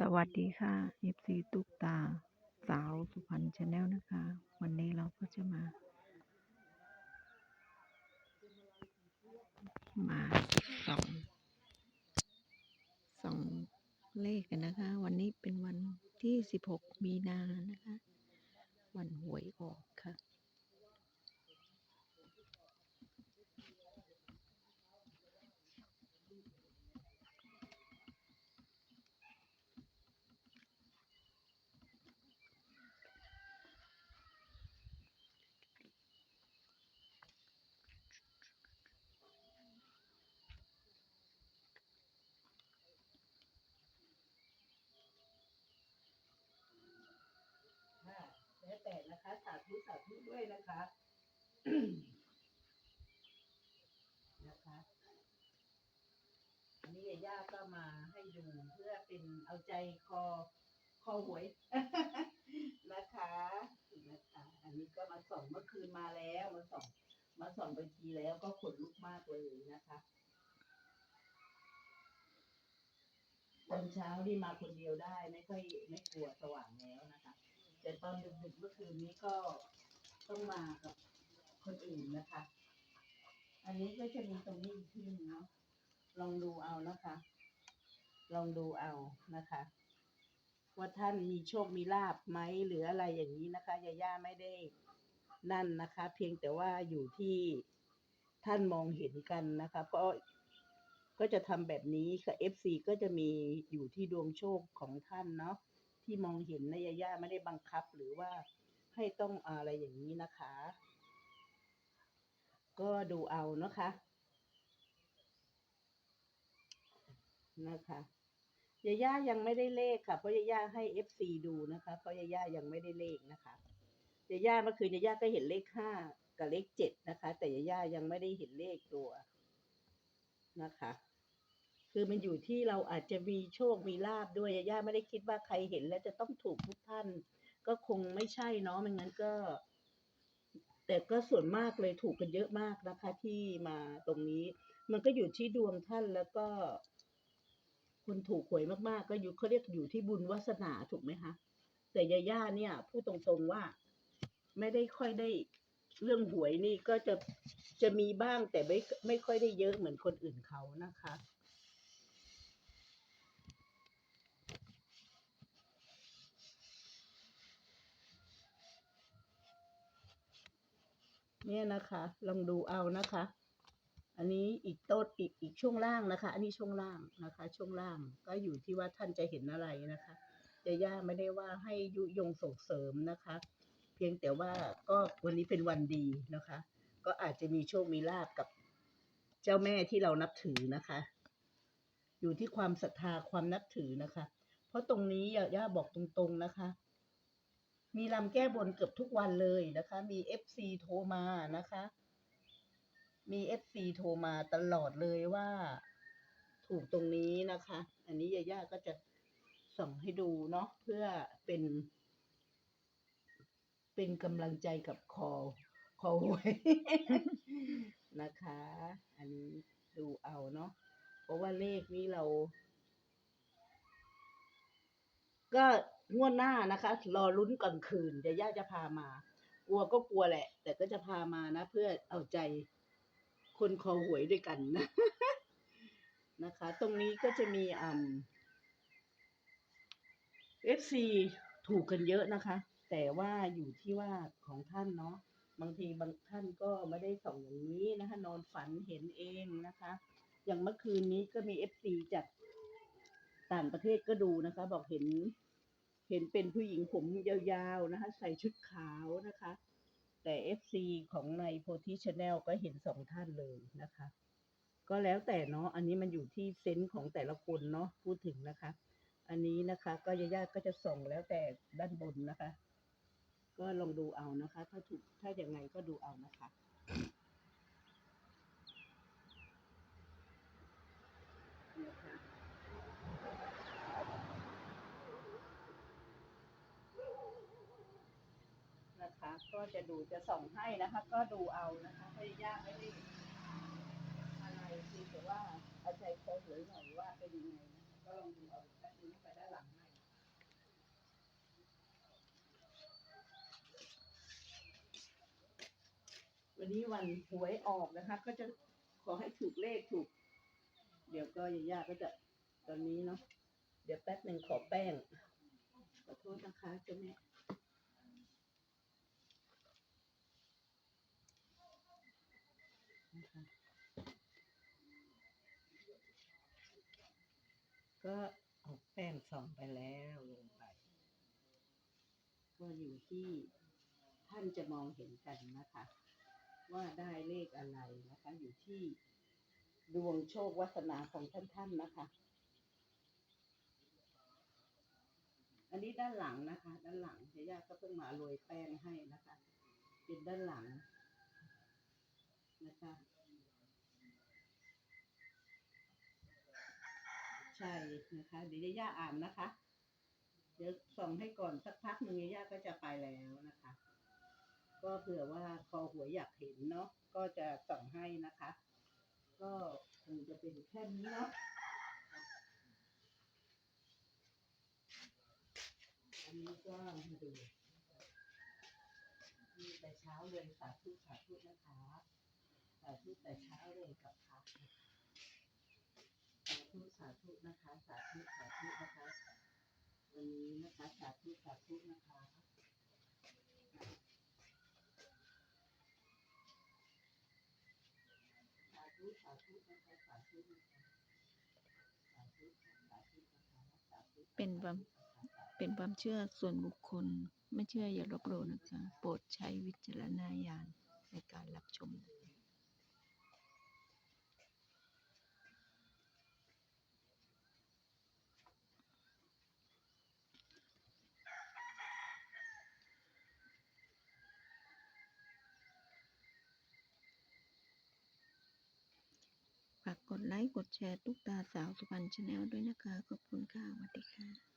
สวัสดีค่ะ FC ตุ๊กตา สาวสุพรรณชาแนลนะคะ วันนี้เราก็จะมา มาส่องส่องเลขกันนะคะ วันนี้เป็นวันที่ 16 มีนานะคะ วันหวยออกค่ะ แล้วแต่นะคะ สาธุสาธุด้วยนะคะนะคะอันนี้ย่าก็มาให้ดูเพื่อเป็นเอาใจคอคอหวยนะคะนะคะ อันนี้ก็มาส่องเมื่อคืนมาแล้วมาส่องมาส่องไปทีแล้วก็ขนลุกมากเลยนะคะตอนเช้าที่มาคนเดียวได้ไม่ค่อยไม่กลัวสว่างแล้วนะคะ แต่ตอนดึกๆเมื่อคืนนี้ก็ต้องมากับคนอื่นนะคะ อันนี้ก็จะมีตรงนี้อีกที่นึงเนาะลองดูเอานะคะ ลองดูเอานะคะ ว่าท่านมีโชคมีลาบไหมหรืออะไรอย่างนี้นะคะยาย่าไม่ได้นั่นนะคะ เพียงแต่ว่าอยู่ที่ท่านมองเห็นกันนะคะ เพราะก็จะทำแบบนี้ค่ะ FC ก็จะมีอยู่ที่ดวงโชคของท่านเนาะ ที่มองเห็นนะยาย่าไม่ได้บังคับหรือว่าให้ต้องอะไรอย่างนี้นะคะ ก็ดูเอานะคะ นะคะยาย่ายังไม่ได้เลขค่ะ เพราะยาย่าให้เอฟซีดูนะคะ เพราะยาย่ายังไม่ได้เลขนะคะยาย่าเมื่อคืนยาย่าก็เห็นเลขห้ากับเลขเจ็ดนะคะ แต่ยาย่ายังไม่ได้เห็นเลขตัวนะคะ คือมันอยู่ที่เราอาจจะมีโชคมีลาบด้วยยาย่าไม่ได้คิดว่าใครเห็นแล้วจะต้องถูกทุกท่าน ก็คงไม่ใช่เนาะไม่งั้นก็ แต่ก็ส่วนมากเลยถูกกันเยอะมากนะคะ ที่มาตรงนี้ มันก็อยู่ที่ดวงท่านแล้วก็ คนถูกหวยมากๆ ก็อยู่เขาเรียกอยู่ที่บุญวาสนาถูกไหมคะแต่ยาย่าเนี่ยพูดตรงๆว่า ไม่ได้ค่อยได้เรื่องหวยนี่ก็จะจะมีบ้างแต่ไม่ไม่ค่อยได้เยอะเหมือนคนอื่นเขานะคะ เนี่ยนะคะ ลองดูเอานะคะ อันนี้อีกต้นอีกอีกช่วงล่างนะคะ อันนี้ช่วงล่างนะคะ ช่วงล่างก็อยู่ที่ว่าท่านจะเห็นอะไรนะคะยาย่าไม่ได้ว่าให้ยุยงส่งเสริมนะคะ เพียงแต่ว่าก็วันนี้เป็นวันดีนะคะ ก็อาจจะมีโชคมีลาบกับเจ้าแม่ที่เรานับถือนะคะ อยู่ที่ความศรัทธาความนับถือนะคะ เพราะตรงนี้ยาย่าบอกตรงๆนะคะ มีลำแก้บนเกือบทุกวันเลยนะคะ มีเอฟซีโทรมานะคะ มีเอฟซีโทรมาตลอดเลยว่า ถูกตรงนี้นะคะ อันนี้ยาย่าก็จะส่องให้ดูเนาะเพื่อเป็น เป็นกำลังใจกับคอคอหวยนะคะ อันนี้ดูเอาเนาะเพราะว่าเลขนี้เรา ก็ งวดหน้านะคะ รอลุ้นกลางคืน เดี๋ยวย่าจะพามากลัวก็กลัวแหละ แต่ก็จะพามานะ เพื่อเอาใจคนคอหวยด้วยกันนะนะคะ ตรงนี้ก็จะมีอ่าเอฟซีถูกกันเยอะนะคะ แต่ว่าอยู่ที่ว่าของท่านเนาะบางทีบางท่านก็ไม่ได้ส่องอย่างนี้นะคะ นอนฝันเห็นเองนะคะ อย่างเมื่อคืนนี้ก็มีเอฟซีจากต่างประเทศก็ดูนะคะ บอกเห็น เห็นเป็นผู้หญิงผมยาวๆนะคะ ใส่ชุดขาวนะคะ แต่เอฟซีของในโพธิชาแนลก็เห็นสองท่านเลยนะคะ ก็แล้วแต่เนาะอันนี้มันอยู่ที่เซนส์ของแต่ละคนเนาะพูดถึงนะคะ อันนี้นะคะ ก็ญาติๆก็จะส่งแล้วแต่ด้านบนนะคะ ก็ลองดูเอานะคะ ถ้าถูกถ้าอย่างไงก็ดูเอานะคะ ก็จะดูจะส่งให้นะคะ ก็ดูเอานะคะไม่ยากไม่ได้อะไรคือแต่ว่าอาใยโค้ชหรือหน่อยว่าเป็นยังไงนะก็ลองดูเอาแป๊บนึไปด้านหลังให้วันนี้วันหวยออกนะคะ ก็จะขอให้ถูกเลขถูก เดี๋ยวก็ยายาก็จะตอนนี้เนาะเดี๋ยวแป๊บหนึ่งขอแป้งขอโทษนะคะเจ้าแม่ ก็เอาแป้งสองไปแล้วลงไป ก็อยู่ที่ท่านจะมองเห็นกันนะคะ ว่าได้เลขอะไรนะคะ อยู่ที่ดวงโชควาสนาของท่านท่านๆนะคะ อันนี้ด้านหลังนะคะ ด้านหลังยาย่าก็เพิ่งมาโรยแป้งให้นะคะ เป็นด้านหลังนะคะ ใช่นะคะ เดี๋ยวยาย่าอ่านนะคะ เดี๋ยวส่องให้ก่อนสักพักหนึ่งย่าก็จะไปแล้วนะคะ ก็เผื่อว่าคอหวยอยากเห็นเนาะก็จะส่องให้นะคะ ก็คงจะเป็นแค่นี้เนาะอันนี้ก็มาดูนี่แต่เช้าเลยสาธุสาธุนะคะสาธุแต่เช้าเลยกับพระสาธุสาธุนะคะ สาธุสาธุนะคะวันนี้นะคะสาธุสาธุนะคะสาธุสาธุนะคะสาธุนะคะสาธุสาธุนะคะสาธุเป็นความเป็นความเชื่อส่วนบุคคล ไม่เชื่ออย่าลบหลู่นะคะ โปรดใช้วิจารณญาณในการรับชมนะ ฝากกดไลค์ กดแชร์ตุ๊กตาสาวสุพรรณชาแนลด้วยนะคะ ขอบคุณค่ะสวัสดีค่ะ